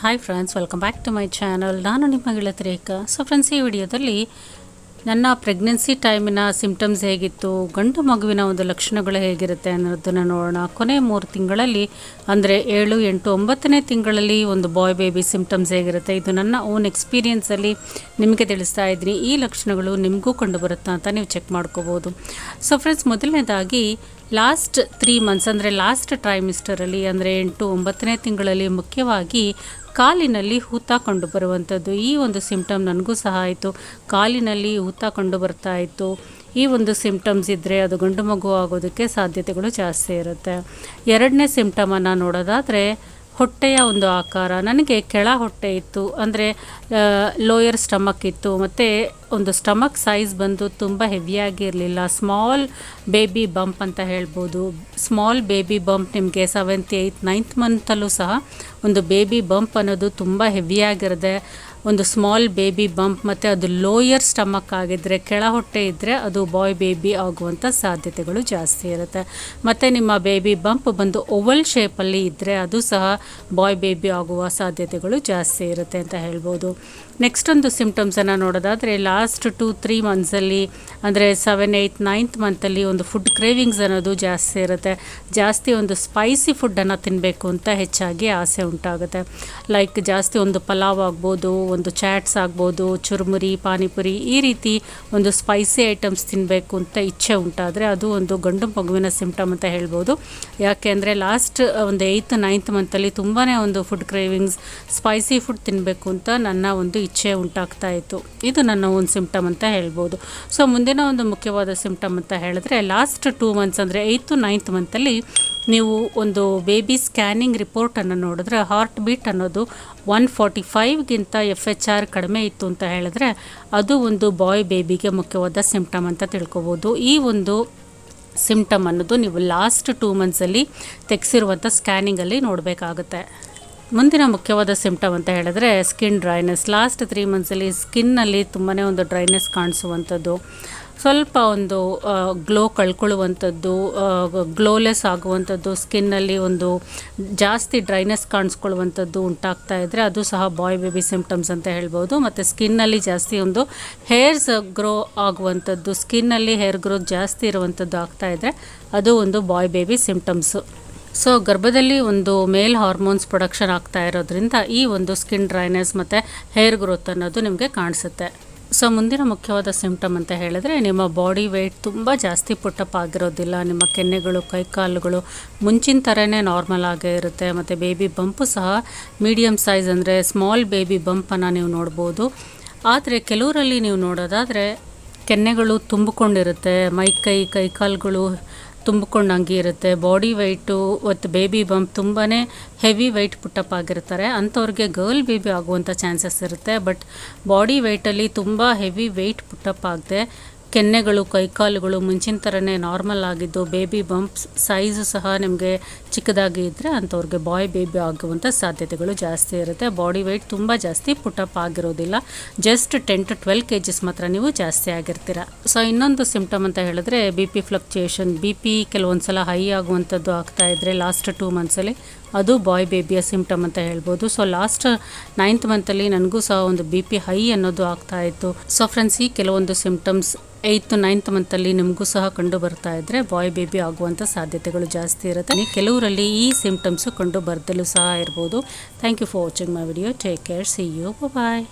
Hi friends welcome back to my channel ನಾನು ನಿಮ್ಮ ಗೆಳತಿ ರೇಖಾ. ಸೊ ಫ್ರೆಂಡ್ಸ್ ಈ ವಿಡಿಯೋದಲ್ಲಿ ನನ್ನ ಪ್ರೆಗ್ನೆನ್ಸಿ ಟೈಮಿನ ಸಿಂಪ್ಟಮ್ಸ್ ಹೇಗಿತ್ತು, ಗಂಡು ಮಗುವಿನ ಒಂದು ಲಕ್ಷಣಗಳು ಹೇಗಿರುತ್ತೆ ಅನ್ನೋದನ್ನು ನೋಡೋಣ. ಕೊನೆ ಮೂರು ತಿಂಗಳಲ್ಲಿ, ಅಂದರೆ ಏಳು, ಎಂಟು, ಒಂಬತ್ತನೇ ತಿಂಗಳಲ್ಲಿ ಒಂದು ಬಾಯ್ ಬೇಬಿ ಸಿಂಪ್ಟಮ್ಸ್ ಹೇಗಿರುತ್ತೆ, ಇದು ನನ್ನ ಓನ್ ಎಕ್ಸ್ಪೀರಿಯೆನ್ಸಲ್ಲಿ ನಿಮಗೆ ತಿಳಿಸ್ತಾ ಇದ್ದೀನಿ. ಈ ಲಕ್ಷಣಗಳು ನಿಮಗೂ ಕಂಡು ಬರುತ್ತಾ ಅಂತ ನೀವು ಚೆಕ್ ಮಾಡ್ಕೋಬೋದು. ಸೊ ಫ್ರೆಂಡ್ಸ್ ಮೊದಲನೇದಾಗಿ ಲಾಸ್ಟ್ ತ್ರೀ ಮಂತ್ಸ್ ಅಂದರೆ ಲಾಸ್ಟ್ ಟ್ರೈಮಿಸ್ಟರಲ್ಲಿ ಅಂದರೆ ಎಂಟು, ಒಂಬತ್ತನೇ ತಿಂಗಳಲ್ಲಿ ಮುಖ್ಯವಾಗಿ ಕಾಲಿನಲ್ಲಿ ಹೂತ ಕಂಡು ಬರುವಂಥದ್ದು ಈ ಒಂದು ಸಿಂಪ್ಟಮ್ ನನಗೂ ಸಹ ಆಯಿತು. ಕಾಲಿನಲ್ಲಿ ಊತ ಕಂಡು ಬರ್ತಾ ಇತ್ತು. ಈ ಒಂದು ಸಿಂಪ್ಟಮ್ಸ್ ಇದ್ದರೆ ಅದು ಗಂಡು ಮಗು ಆಗೋದಕ್ಕೆ ಸಾಧ್ಯತೆಗಳು ಜಾಸ್ತಿ ಇರುತ್ತೆ. ಎರಡನೇ ಸಿಂಪ್ಟಮನ್ನು ನೋಡೋದಾದರೆ ಹೊಟ್ಟೆಯ ಒಂದು ಆಕಾರ. ನನಗೆ ಕೆಳ ಹೊಟ್ಟೆ ಇತ್ತು. ಅಂದರೆ ಲೋಯರ್ ಸ್ಟಮಕ್ ಇತ್ತು. ಮತ್ತು ಒಂದು ಸ್ಟಮಕ್ ಸೈಜ್ ಬಂದು ತುಂಬ ಹೆವಿಯಾಗಿರಲಿಲ್ಲ ಸ್ಮಾಲ್ ಬೇಬಿ ಬಂಪ್ ಅಂತ ಹೇಳ್ಬೋದು. ಸ್ಮಾಲ್ ಬೇಬಿ ಬಂಪ್ ನಿಮಗೆ ಸೆವೆಂತ್, ಏಯ್ತ್, ನೈನ್ತ್ ಮಂತಲ್ಲೂ ಸಹ ಒಂದು ಬೇಬಿ ಬಂಪ್ ಅನ್ನೋದು ತುಂಬ ಹೆವಿಯಾಗಿರುತ್ತೆ ಒಂದು ಸ್ಮಾಲ್ ಬೇಬಿ ಬಂಪ್ ಮತ್ತು ಅದು ಲೋಯರ್ ಸ್ಟಮಕ್ ಆಗಿದ್ದರೆ ಕೆಳ ಹೊಟ್ಟೆ ಇದ್ದರೆ ಅದು ಬಾಯ್ ಬೇಬಿ ಆಗುವಂಥ ಸಾಧ್ಯತೆಗಳು ಜಾಸ್ತಿ ಇರುತ್ತೆ. ಮತ್ತು ನಿಮ್ಮ ಬೇಬಿ ಬಂಪ್ ಬಂದು ಓವಲ್ ಶೇಪಲ್ಲಿ ಇದ್ದರೆ ಅದು ಸಹ ಬಾಯ್ ಬೇಬಿ ಆಗುವ ಸಾಧ್ಯತೆಗಳು ಜಾಸ್ತಿ ಇರುತ್ತೆ ಅಂತ ಹೇಳ್ಬೋದು. ನೆಕ್ಸ್ಟ್ ಒಂದು ಸಿಮ್ಟಮ್ಸನ್ನು ನೋಡೋದಾದರೆ ಲಾಸ್ಟ್ ಟು ತ್ರೀ ಮಂತ್ಸಲ್ಲಿ ಅಂದರೆ ಸೆವೆನ್ ಏಯ್ತ್ ನೈನ್ತ್ ಮಂತಲ್ಲಿ ಒಂದು ಫುಡ್ ಕ್ರೇವಿಂಗ್ಸ್ ಅನ್ನೋದು ಜಾಸ್ತಿ ಇರುತ್ತೆ. ಜಾಸ್ತಿ ಒಂದು ಸ್ಪೈಸಿ ಫುಡ್ಡನ್ನು ತಿನ್ನಬೇಕು ಅಂತ ಹೆಚ್ಚಾಗಿ ಆಸೆ ಉಂಟಾಗುತ್ತೆ. ಲೈಕ್ ಜಾಸ್ತಿ ಒಂದು ಪಲಾವ್ ಆಗ್ಬೋದು, ಒಂದು ಚಾಟ್ಸ್ ಆಗ್ಬೋದು, ಚುರುಮುರಿ, ಪಾನಿಪುರಿ, ಈ ರೀತಿ ಒಂದು ಸ್ಪೈಸಿ ಐಟಮ್ಸ್ ತಿನ್ನಬೇಕು ಅಂತ ಇಚ್ಛೆ ಉಂಟಾದರೆ ಅದು ಒಂದು ಗಂಡು ಮಗುವಿನ ಸಿಂಪ್ಟಮ್ ಅಂತ ಹೇಳ್ಬೋದು. ಯಾಕೆ ಅಂದರೆ ಲಾಸ್ಟ್ ಒಂದು ಏಯ್ತ್ ನೈನ್ತ್ ಮಂತಲ್ಲಿ ತುಂಬಾ ಒಂದು ಫುಡ್ ಕ್ರೇವಿಂಗ್ಸ್ ಸ್ಪೈಸಿ ಫುಡ್ ತಿನ್ನಬೇಕು ಅಂತ ನನ್ನ ಒಂದು ಇಚ್ಛೆ ಉಂಟಾಗ್ತಾ ಇತ್ತು. ಇದು ನನ್ನ ಒಂದು ಸಿಮ್ಟಮ್ ಅಂತ ಹೇಳ್ಬೋದು. ಸೊ ಮುಂದಿನ ಒಂದು ಮುಖ್ಯವಾದ ಸಿಮ್ಟಮ್ ಅಂತ ಹೇಳಿದ್ರೆ ಲಾಸ್ಟ್ ಟೂ ಮಂತ್ಸ್ ಅಂದರೆ ಏಯ್ತು ನೈನ್ತ್ ಮಂತಲ್ಲಿ ನೀವು ಒಂದು ಬೇಬಿ ಸ್ಕ್ಯಾನಿಂಗ್ ರಿಪೋರ್ಟನ್ನು ನೋಡಿದ್ರೆ ಹಾರ್ಟ್ ಬೀಟ್ ಅನ್ನೋದು ಒನ್ ಫಾರ್ಟಿ ಫೈವ್ಗಿಂತ ಎಫ್ ಎಚ್ ಆರ್ ಕಡಿಮೆ ಇತ್ತು ಅಂತ ಹೇಳಿದ್ರೆ, ಅದು ಒಂದು ಬಾಯ್ ಬೇಬಿಗೆ ಮುಖ್ಯವಾದ ಸಿಮ್ಟಮ್ ಅಂತ ತಿಳ್ಕೊಬೋದು. ಈ ಒಂದು ಸಿಮ್ಟಮ್ ಅನ್ನೋದು ನೀವು ಲಾಸ್ಟ್ ಟೂ ಮಂತ್ಸಲ್ಲಿ ತೆಗೆಸಿರುವಂಥ ಸ್ಕ್ಯಾನಿಂಗಲ್ಲಿ ನೋಡಬೇಕಾಗುತ್ತೆ. ಮುಂದಿನ ಮುಖ್ಯವಾದ ಸಿಂಪ್ಟಮ್ ಅಂತ ಹೇಳಿದ್ರೆ ಸ್ಕಿನ್ ಡ್ರೈನೆಸ್ ಲಾಸ್ಟ್ ತ್ರೀ ಮಂತ್ಸಲ್ಲಿ ಸ್ಕಿನ್ನಲ್ಲಿ ತುಂಬಾ ಒಂದು ಡ್ರೈನೆಸ್ ಕಾಣಿಸುವಂಥದ್ದು. ಸ್ವಲ್ಪ ಒಂದು ಗ್ಲೋ ಕಳ್ಕೊಳ್ಳುವಂಥದ್ದು ಗ್ಲೋಲೆಸ್ ಆಗುವಂಥದ್ದು ಸ್ಕಿನ್ನಲ್ಲಿ ಒಂದು ಜಾಸ್ತಿ ಡ್ರೈನೆಸ್ ಕಾಣಿಸ್ಕೊಳ್ಳುವಂಥದ್ದು ಉಂಟಾಗ್ತಾ ಇದ್ದರೆ ಅದು ಸಹ ಬಾಯ್ ಬೇಬಿ ಸಿಂಪ್ಟಮ್ಸ್ ಅಂತ ಹೇಳ್ಬೋದು. ಮತ್ತು ಸ್ಕಿನ್ನಲ್ಲಿ ಜಾಸ್ತಿ ಒಂದು ಹೇರ್ಸ್ ಗ್ರೋ ಆಗುವಂಥದ್ದು ಸ್ಕಿನ್ನಲ್ಲಿ ಹೇರ್ ಗ್ರೋತ್ ಜಾಸ್ತಿ ಇರುವಂಥದ್ದು ಆಗ್ತಾ ಇದ್ದರೆ ಅದು ಒಂದು ಬಾಯ್ ಬೇಬಿ ಸಿಮ್ಟಮ್ಸು ಸೊ ಗರ್ಭದಲ್ಲಿ ಒಂದು ಮೇಲ್ ಹಾರ್ಮೋನ್ಸ್ ಪ್ರೊಡಕ್ಷನ್ ಆಗ್ತಾ ಇರೋದ್ರಿಂದ ಈ ಒಂದು ಸ್ಕಿನ್ ಡ್ರೈನೆಸ್ ಮತ್ತು ಹೇರ್ ಗ್ರೋತ್ ಅನ್ನೋದು ನಿಮಗೆ ಕಾಣಿಸುತ್ತೆ. ಸೊ ಮುಂದಿನ ಮುಖ್ಯವಾದ ಸಿಂಪ್ಟಮ್ ಅಂತ ಹೇಳಿದ್ರೆ ನಿಮ್ಮ ಬಾಡಿ ವೆಯ್ಟ್ ತುಂಬ ಜಾಸ್ತಿ ಪುಟ್ಟಪ್ ಆಗಿರೋದಿಲ್ಲ. ನಿಮ್ಮ ಕೆನ್ನೆಗಳು, ಕೈಕಾಲುಗಳು ಮುಂಚಿನ ಥರನೇ ನಾರ್ಮಲ್ ಆಗೇ ಇರುತ್ತೆ. ಮತ್ತು ಬೇಬಿ ಬಂಪು ಸಹ ಮೀಡಿಯಮ್ ಸೈಜ್ ಅಂದರೆ ಸ್ಮಾಲ್ ಬೇಬಿ ಬಂಪನ್ನು ನೀವು ನೋಡ್ಬೋದು. ಆದರೆ ಕೆಲವರಲ್ಲಿ ನೀವು ನೋಡೋದಾದರೆ ಕೆನ್ನೆಗಳು ತುಂಬಿಕೊಂಡಿರುತ್ತೆ. ಮೈ ಕೈ, ಕೈಕಾಲುಗಳು ತುಂಬಿಕೊಂಡಂಗೆ ಇರುತ್ತೆ. ಬಾಡಿ ವೆಯ್ಟು ಮತ್ತು ಬೇಬಿ ಬಂಪ್ ತುಂಬಾ ಹೆವಿ ವೈಟ್ ಪುಟ್ಟಪ್ ಆಗಿರ್ತಾರೆ. ಅಂಥವ್ರಿಗೆ ಗರ್ಲ್ ಬೇಬಿ ಆಗುವಂಥ ಚಾನ್ಸಸ್ ಇರುತ್ತೆ. ಬಟ್ ಬಾಡಿ ವೆಯ್ಟಲ್ಲಿ ತುಂಬ ಹೆವಿ ವೆಯ್ಟ್ ಪುಟ್ಟಪ್ ಆಗದೆ. ಕೆನ್ನೆಗಳು, ಕೈಕಾಲುಗಳು ಮುಂಚಿನ ಥರನೇ ನಾರ್ಮಲ್ ಆಗಿದ್ದು ಬೇಬಿ ಬಂಪ್ಸ್ ಸೈಜು ಸಹ ನಿಮಗೆ ಚಿಕ್ಕದಾಗಿ ಇದ್ದರೆ ಅಂಥವ್ರಿಗೆ ಬಾಯ್ ಬೇಬಿ ಆಗುವಂಥ ಸಾಧ್ಯತೆಗಳು ಜಾಸ್ತಿ ಇರುತ್ತೆ. ಬಾಡಿ ವೆಯ್ಟ್ ತುಂಬ ಜಾಸ್ತಿ, ಪುಟಪ್ ಆಗಿರೋದಿಲ್ಲ. Just ten to twelve K Gs ಮಾತ್ರ ನೀವು ಜಾಸ್ತಿ ಆಗಿರ್ತೀರ. ಸೊ ಇನ್ನೊಂದು ಸಿಮ್ಟಮ್ ಅಂತ ಹೇಳಿದ್ರೆ B P fluctuation B P ಕೆಲವೊಂದು ಸಲ ಹೈ ಆಗುವಂಥದ್ದು ಆಗ್ತಾ ಇದ್ದರೆ ಲಾಸ್ಟ್ ಟೂ ಮಂತ್ಸಲ್ಲಿ ಅದು ಬಾಯ್ ಬೇಬಿಯ ಸಿಮ್ಟಮ್ ಅಂತ ಹೇಳ್ಬೋದು. ಸೊ ಲಾಸ್ಟ್ ನೈನ್ತ್ ಮಂತಲ್ಲಿ ನನಗೂ ಸಹ ಒಂದು ಬಿ ಪಿ ಹೈ ಅನ್ನೋದು ಆಗ್ತಾ ಇತ್ತು. ಸೊ ಫ್ರೆಂಡ್ಸ್ ಈ ಕೆಲವೊಂದು ಸಿಮ್ಟಮ್ಸ್ ಏಯ್ತ್ ನೈನ್ತ್ ಮಂತಲ್ಲಿ ನಿಮಗೂ ಸಹ ಕಂಡು ಬರ್ತಾ ಇದ್ರೆ ಬಾಯ್ ಬೇಬಿ ಆಗುವಂಥ ಸಾಧ್ಯತೆಗಳು ಜಾಸ್ತಿ ಇರುತ್ತೆ. ಕೆಲವರಲ್ಲಿ ಈ ಸಿಮ್ಟಮ್ಸು ಕಂಡು ಬರ್ದಲು ಸಹ ಇರ್ಬೋದು. Thank you for watching my video take care see you bye